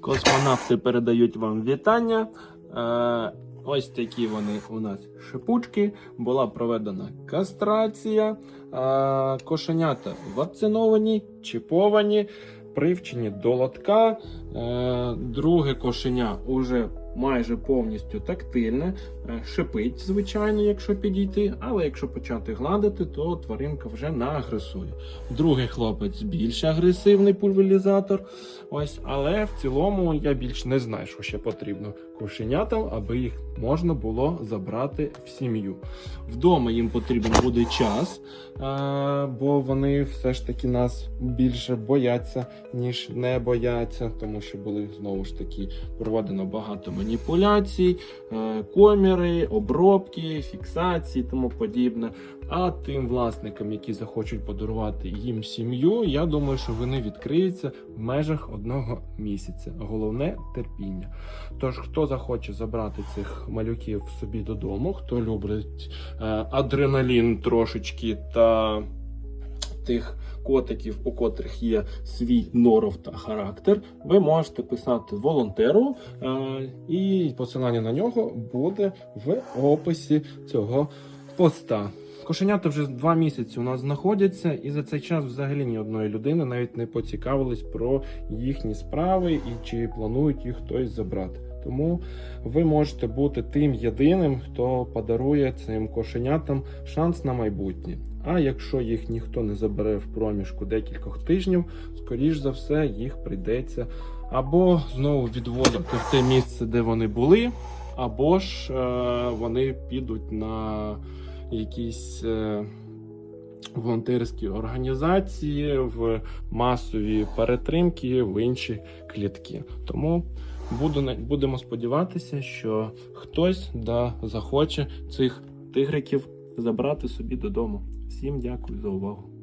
Космонавти передають вам вітання. Е, ось такі вони у нас шипучки. Була проведена кастрація. Е, кошенята вакциновані, чіповані, привчені до лотка. Е, друге кошеня уже майже повністю тактильне. Е, Шипить, звичайно, якщо підійти, але якщо почати гладити, то тваринка вже не агресує. Другий хлопець більш агресивний пульверізатор. Ось, але в цілому я більш не знаю, що ще потрібно кошенятам, аби їх можна було забрати в сім'ю. Вдома їм потрібен буде час, е, бо вони все ж таки нас більше бояться, ніж не бояться, тому що були знову ж таки проведено багато маніпуляцій, е, коміри, обробки, фіксації, тому подібне. А тим власникам, які захочуть подарувати їм сім'ю, я думаю, що вони відкриються в межах одного місяця. Головне терпіння. Тож, хто захоче забрати цих малюків собі додому, хто любить е, адреналін трошечки та тих котиків, у котрих є свій норов та характер, ви можете писати волонтеру, е, і посилання на нього буде в описі цього поста. Кошенята вже два місяці у нас знаходяться, і за цей час взагалі ні одної людини навіть не поцікавились про їхні справи і чи планують їх хтось забрати. Тому ви можете бути тим єдиним, хто подарує цим кошенятам шанс на майбутнє. А якщо їх ніхто не забере в проміжку декількох тижнів, скоріш за все їх прийдеться або знову відводити в те місце, де вони були, або ж е, вони підуть на якісь е, волонтерські організації, в масові перетримки, в інші клітки. Тому буду, будемо сподіватися, що хтось да, захоче цих тигриків забрати собі додому. Всім дякую за увагу.